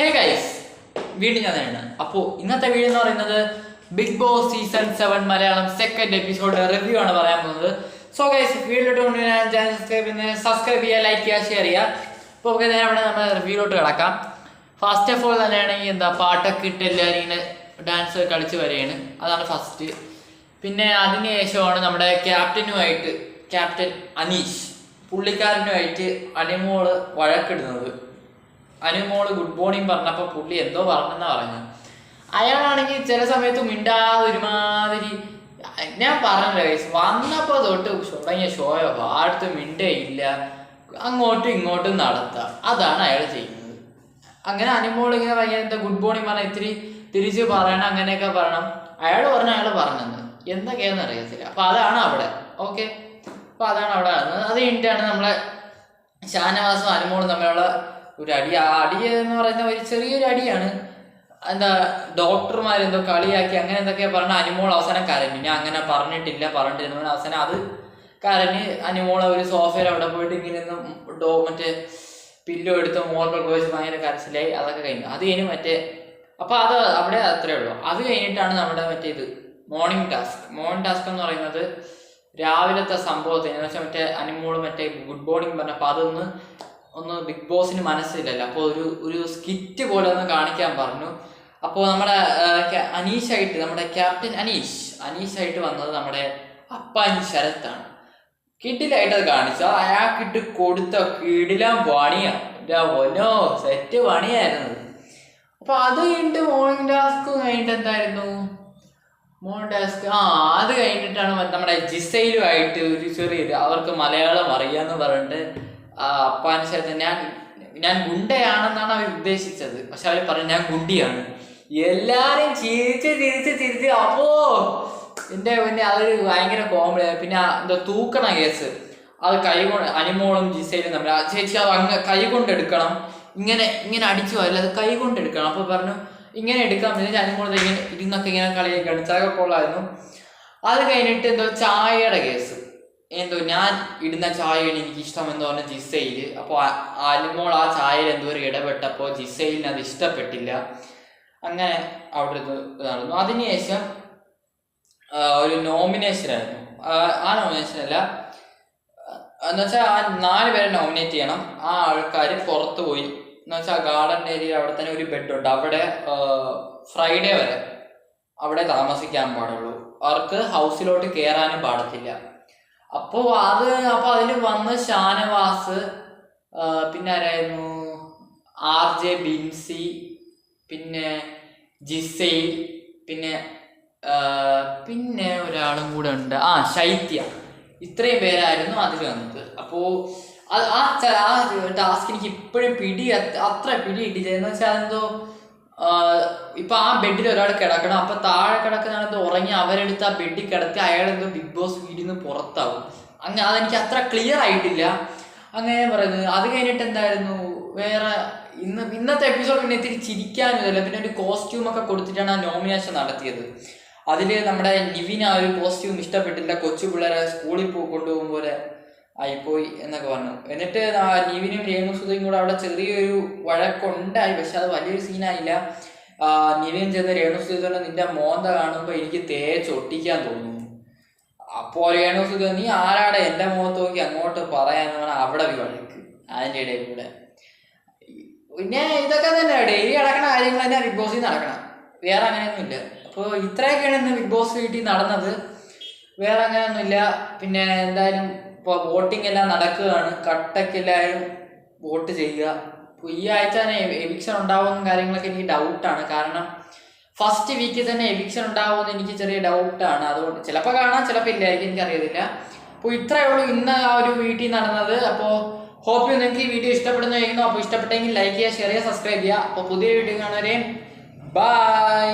Hey guys വീണ്ടും ഞാൻ തന്നെയാണ്. അപ്പോൾ ഇന്നത്തെ വീഡിയോ എന്ന് പറയുന്നത് Bigg Boss season seven Malayalam second episode review ആണ് പറയാൻ പോകുന്നത്. So guys video channel subscribe subscribe ചെയ്യുക ലൈക്ക് ചെയ്യുക ഷെയർ ചെയ്യുക. അപ്പോൾ നമുക്ക് നേരെ അവിടെ നമ്മൾ റിവ്യൂലോട്ട് കിടക്കാം. ഫസ്റ്റ് ഓഫ് ഓൾ തന്നെയാണെങ്കിൽ എന്താ പാട്ടൊക്കെ ഇട്ട് എല്ലാവരും ഇങ്ങനെ ഡാൻസ് കളിച്ച് വരികയാണ് അതാണ് ഫസ്റ്റ് പിന്നെ അതിന് ശേഷമാണ് നമ്മുടെ ക്യാപ്റ്റനുമായിട്ട് ക്യാപ്റ്റൻ അനീഷ്. പുള്ളിക്കാരനുമായിട്ട് അനിമോൾ വഴക്കിടുന്നത്. അനുമോൾ ഗുഡ് മോർണിംഗ് പറഞ്ഞപ്പോൾ പുള്ളി എന്തോ പറഞ്ഞെന്നാ പറഞ്ഞു അയാളാണെങ്കിൽ ചില സമയത്ത് മിണ്ടാതെ ഒരുമാതിരി ഞാൻ പറഞ്ഞില്ല ഗൈസ് വന്നപ്പോൾ തൊട്ട് തുടങ്ങിയ ഷോയോ ആടുത്ത് മിണ്ടേ ഇല്ല അങ്ങോട്ടും ഇങ്ങോട്ടും നടത്തുക അതാണ് അയാൾ ചെയ്യുന്നത്. അങ്ങനെ അനുമോൾ ഇങ്ങനെ ഭയങ്കര എന്താ ഗുഡ് മോർണിംഗ് പറഞ്ഞ ഇത്തിരി തിരിച്ച് പറയണം അങ്ങനെയൊക്കെ പറയണം. അയാൾ പറഞ്ഞ അയാൾ പറഞ്ഞെന്ന്. എന്തൊക്കെയാന്ന് അറിയത്തില്ല. അപ്പൊ അതാണ് അവിടെ. ഓക്കെ അപ്പൊ അതാണ് അവിടെ അത് കഴിഞ്ഞിട്ടാണ് നമ്മളെ ഷാനവാസും അനുമോളും തമ്മിലുള്ള ഒരു അടി. ആ അടി എന്ന് പറയുന്ന ഒരു ചെറിയൊരു അടിയാണ്. എന്താ ഡോക്ടർമാരെന്തോ കളിയാക്കി അങ്ങനെ എന്തൊക്കെയാ പറഞ്ഞ അനുമോൾ അവസാനം കരഞ്ഞു. ഞാൻ അങ്ങനെ പറഞ്ഞിട്ടില്ല പറഞ്ഞിട്ടിരുന്നു അവസാനം അത് കരഞ്ഞ് അനുമോൾ ഒരു സോഫയിൽ അവിടെ പോയിട്ട് ഇങ്ങനെ ഡോ മറ്റേ പില്ലോ എടുത്ത് മോളിലൊക്കെ വെച്ച് ഭയങ്കര കരച്ചിലായി. അതൊക്കെ കഴിഞ്ഞു. അത് കഴിഞ്ഞ് മറ്റേ അപ്പൊ അത് അവിടെ അത്രേ ഉള്ളൂ. അത് കഴിഞ്ഞിട്ടാണ് നമ്മുടെ മറ്റേ ഇത് മോർണിംഗ് ടാസ്ക് മോർണിംഗ് ടാസ്ക് എന്ന് പറയുന്നത് രാവിലത്തെ സംഭവത്തിന്. എന്ന് വെച്ചാൽ മറ്റേ അനിമോൾ മറ്റേ ഗുഡ് മോർണിംഗ് പറഞ്ഞപ്പോൾ അതൊന്ന് ഒന്ന് ബിഗ് ബോസിന് മനസ്സിലല്ല അപ്പോൾ ഒരു ഒരു സ്കിറ്റ് പോലെ ഒന്ന് കാണിക്കാൻ പറഞ്ഞു. അപ്പോൾ നമ്മുടെ അനീഷായിട്ട് നമ്മുടെ ക്യാപ്റ്റൻ അനീഷ് അനീഷായിട്ട് വന്നത് നമ്മുടെ അപ്പാനി ശരത്താണ്. അത് കാണിച്ചു. അയാൾക്കിട്ട് കൊടുത്ത കിടിലാൻ പണിയാണ് സെറ്റ് പണിയായിരുന്നു. അപ്പൊ അത് കഴിഞ്ഞിട്ട് മോർണിംഗ് ടാസ്ക് കഴിഞ്ഞിട്ട് എന്തായിരുന്നു മോർണിംഗ് ടാസ്ക് ആ അത് കഴിഞ്ഞിട്ടാണ് നമ്മുടെ ജിസയിലുമായിട്ട് ഒരു ചെറിയൊരു അവർക്ക് മലയാളം അറിയാന്ന് പറഞ്ഞിട്ട് ശരത്ത് ഞാൻ ഞാൻ ഗുണ്ടയാണെന്നാണ് അവർ ഉദ്ദേശിച്ചത്. പക്ഷെ അവർ പറഞ്ഞു ഞാൻ ഗുണ്ടിയാണ്. എല്ലാരും ചിരിച്ച് ചിരിച്ച് ചിരിച്ച് അപ്പോ എന്റെ പിന്നെ അതൊരു ഭയങ്കര കോമഡി പിന്നെ എന്താ തൂക്കണ കേസ്. അത് കൈ കൊണ്ട് അനിമോളും ജിസയിലും തമ്മിൽ ചേച്ചി അത് അങ്ങ് കൈ കൊണ്ട് എടുക്കണം. ഇങ്ങനെ ഇങ്ങനെ അടിച്ചു പോയല്ല അത് കൈ കൊണ്ട് എടുക്കണം. അപ്പൊ പറഞ്ഞു ഇങ്ങനെ എടുക്കാൻ പറ്റുന്ന അനിമോൾ ഇങ്ങനെ ഇരുന്നൊക്കെ ഇങ്ങനെ കളിയൊക്കെ അടിച്ചതൊക്കെ കൊള്ളായിരുന്നു അത് കഴിഞ്ഞിട്ട് എന്തോ ചായയുടെ കേസ്. എന്തോ ഞാൻ ഇടുന്ന ചായയാണ് എനിക്ക് ഇഷ്ടം എന്ന് പറഞ്ഞ ജിസയിൽ അപ്പോൾ അനിമോൾ ആ ചായയിൽ എന്തോ ഒരു ഇടപെട്ടപ്പോൾ ജിസയിലിന് അത് ഇഷ്ടപ്പെട്ടില്ല. അങ്ങനെ അവിടെ നടന്നു അതിനുശേഷം ഒരു നോമിനേഷൻ ആയിരുന്നു. ആ, നോമിനേഷൻ അല്ല. എന്നുവെച്ചാൽ ആ നാല് പേരെ നോമിനേറ്റ് ചെയ്യണം. ആ ആൾക്കാർ പുറത്ത് പോയി. എന്ന് വെച്ചാൽ ഗാർഡൻ ഏരിയ അവിടെ തന്നെ ഒരു ബെഡ് ഉണ്ട്. അവിടെ ഫ്രൈഡേ വരെ അവിടെ താമസിക്കാൻ പാടുള്ളൂ. അവർക്ക് ഹൗസിലോട്ട് കയറാനും പാടത്തില്ല. അപ്പോൾ അത് അപ്പോൾ അതിൽ വന്ന ഷാനവാസ് പിന്നെ ആരായിരുന്നു? ആർ ജെ ബിൻസി പിന്നെ ജിസൈൽ പിന്നെ പിന്നെ ഒരാളും കൂടെ ഉണ്ട്. ആ ശൈത്യ. ഇത്രയും പേരായിരുന്നു അതിൽ വന്നത്. അപ്പോ ആ ടാസ്ക് എനിക്ക് ഇപ്പോഴും പിടി അത്ര- പിടി കിട്ടിയില്ല. എന്ന് വെച്ചാൽ അതെന്തോ ഇപ്പൊ ആ ബെഡിൽ ഒരാൾ കിടക്കണം. അപ്പൊ താഴെ കിടക്കുന്ന ഉറങ്ങി അവരെടുത്ത് ആ ബെഡിൽ കിടത്തി അയാൾ എന്തോ ബിഗ് ബോസ് വീടിൽ നിന്ന് പുറത്താവും. അങ്ങനെ അതെനിക്ക് അത്ര ക്ലിയർ ആയിട്ടില്ല. അങ്ങനെ പറയുന്നത്. അത് കഴിഞ്ഞിട്ട് എന്തായിരുന്നു? വേറെ ഇന്ന് ഇന്നത്തെ എപ്പിസോഡ് പിന്നെ ഇത്തിരി ചിരിക്കാനില്ല പിന്നെ ഒരു കോസ്റ്റ്യൂം ഒക്കെ കൊടുത്തിട്ടാണ് ആ നോമിനേഷൻ നടത്തിയത്. അതിൽ നമ്മുടെ നിവിൻ ആ ഒരു കോസ്റ്റ്യൂം ഇഷ്ടപ്പെട്ടില്ല. കൊച്ചു പിള്ളേരെ സ്കൂളിൽ പോയി കൊണ്ടുപോകും പോലെ ആയിപ്പോയി എന്നൊക്കെ പറഞ്ഞു. എന്നിട്ട് നിവിനും രേണുസുതയും കൂടെ അവിടെ ചെറിയൊരു വഴക്കുണ്ടായി. പക്ഷെ അത് വലിയൊരു സീനായില്ല നിവിൻ ചെന്ന് രേണു രേണുസുത നിന്റെ മോന്ത കാണുമ്പോൾ എനിക്ക് തേച്ച് ഒട്ടിക്കാൻ തോന്നുന്നു. അപ്പോൾ രേണുസുത നീ ആരാടെ എന്റെ മുഖത്ത് നോക്കി അങ്ങോട്ട് പറയാനാണ് അവിടെ വിളക്ക് അതിന്റെ ഇടയിൽ കൂടെ. പിന്നെ ഇതൊക്കെ തന്നെ ഡെയിലി നടക്കുന്ന കാര്യങ്ങൾ തന്നെ ബിഗ് ബോസിൽ നടക്കണം. വേറെ അങ്ങനെയൊന്നുമില്ല. അപ്പോൾ ഇത്രയൊക്കെയാണ് ഇന്ന് ബിഗ് ബോസ് വീട്ടിൽ നടന്നത്. വേറെ അങ്ങനെയൊന്നുമില്ല. പിന്നെ എന്തായാലും ഇപ്പോൾ വോട്ടിംഗ് എല്ലാം നടക്കുകയാണ്. കട്ടക്കെല്ലാവരും വോട്ട് ചെയ്യുക. ഈ ആഴ്ച തന്നെ എവിക്ഷൻ ഉണ്ടാവുമെന്ന കാര്യങ്ങളൊക്കെ എനിക്ക് ഡൗട്ടാണ് കാരണം ഫസ്റ്റ് വീക്കിൽ തന്നെ എവിക്ഷൻ ഉണ്ടാവുമെന്ന് എനിക്ക് ചെറിയ ഡൗട്ടാണ് അതുകൊണ്ട് ചിലപ്പോൾ കാണാം ചിലപ്പോൾ ഇല്ലായിരിക്കും എനിക്കറിയത്തില്ല. അപ്പോൾ ഇത്രയേ ഉള്ളൂ ഇന്ന് ആ ഒരു വീട്ടിൽ നടന്നത്. അപ്പോൾ ഹോപ്പ് യു നിങ്ങൾക്ക് ഈ വീഡിയോ ഇഷ്ടപ്പെടുന്നു കഴിയുന്നു അപ്പോൾ ഇഷ്ടപ്പെട്ടെങ്കിൽ ലൈക്ക് ചെയ്യുക ഷെയർ ചെയ്യുക സബ്സ്ക്രൈബ് ചെയ്യുക. അപ്പോൾ പുതിയ വീഡിയോ കാണുവരെയും ബൈ